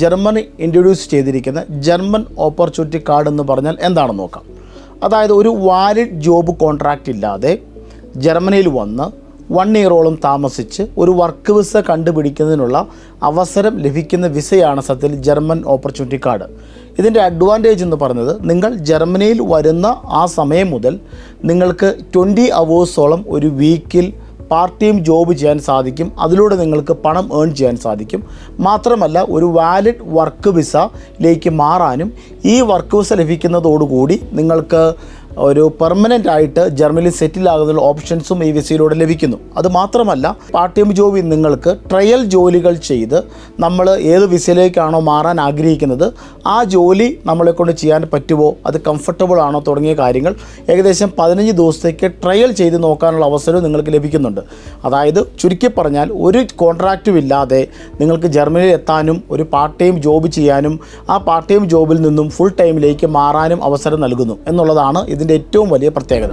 Germany introduce ചെയ്തിരിക്കുന്ന German opportunity card എന്ന് പറഞ്ഞാൽ എന്താണെന്ന് നോക്കാം. അതായത് ഒരു വാലിഡ് ജോബ് കോൺട്രാക്റ്റ് ഇല്ലാതെ ജർമ്മനിയിൽ വന്ന് വൺ ഇയറോളം താമസിച്ച് ഒരു വർക്ക് വിസ കണ്ടുപിടിക്കുന്നതിനുള്ള അവസരം ലഭിക്കുന്ന വിസയാണ് സത്യത്തിൽ ജർമ്മൻ ഓപ്പർച്യൂണിറ്റി കാർഡ് ഇതിന്റെ അഡ്വാന്റേജ് എന്ന് പറയുന്നത് നിങ്ങൾ ജർമ്മനിയിൽ വരുന്ന ആ സമയം മുതൽ നിങ്ങൾക്ക് ട്വന്റി അവേഴ്സോളം ഒരു വീക്കിൽ പാർട്ട് ടൈം ജോബ് ചെയ്യാൻ സാധിക്കും. അതിലൂടെ നിങ്ങൾക്ക് പണം ഏൺ ചെയ്യാൻ സാധിക്കും. മാത്രമല്ല ഒരു വാലിഡ് വർക്ക് വിസയിലേക്ക് മാറാനും ഈ വർക്ക് വിസ ലഭിക്കുന്നതോടുകൂടി നിങ്ങൾക്ക് ഒരു പെർമനന്റ് ആയിട്ട് ജർമ്മനിയിൽ സെറ്റിൽ ആകുന്ന ഓപ്ഷൻസും ഈ വിസയിലൂടെ ലഭിക്കുന്നു. അത് മാത്രമല്ല പാർട്ട് ടൈം ജോബിൽ നിങ്ങൾക്ക് ട്രയൽ ജോലികൾ ചെയ്ത് നമ്മൾ ഏത് വിസയിലേക്കാണോ മാറാൻ ആഗ്രഹിക്കുന്നത് ആ ജോലി നമ്മളെ കൊണ്ട് ചെയ്യാൻ പറ്റുമോ അത് കംഫർട്ടബിൾ ആണോ തുടങ്ങിയ കാര്യങ്ങൾ ഏകദേശം പതിനഞ്ച് ദിവസത്തേക്ക് ട്രയൽ ചെയ്ത് നോക്കാനുള്ള അവസരവും നിങ്ങൾക്ക് ലഭിക്കുന്നുണ്ട്. അതായത് ചുരുക്കി പറഞ്ഞാൽ ഒരു കോൺട്രാക്റ്റും ഇല്ലാതെ നിങ്ങൾക്ക് ജർമ്മനിയിൽ എത്താനും ഒരു പാർട്ട് ടൈം ജോബ് ചെയ്യാനും ആ പാർട്ട് ടൈം ജോബിൽ നിന്നും ഫുൾ ടൈമിലേക്ക് മാറാനും അവസരം നൽകുന്നു എന്നുള്ളതാണ് ഇതിന്റെ ഏറ്റവും വലിയ പ്രത്യേകത.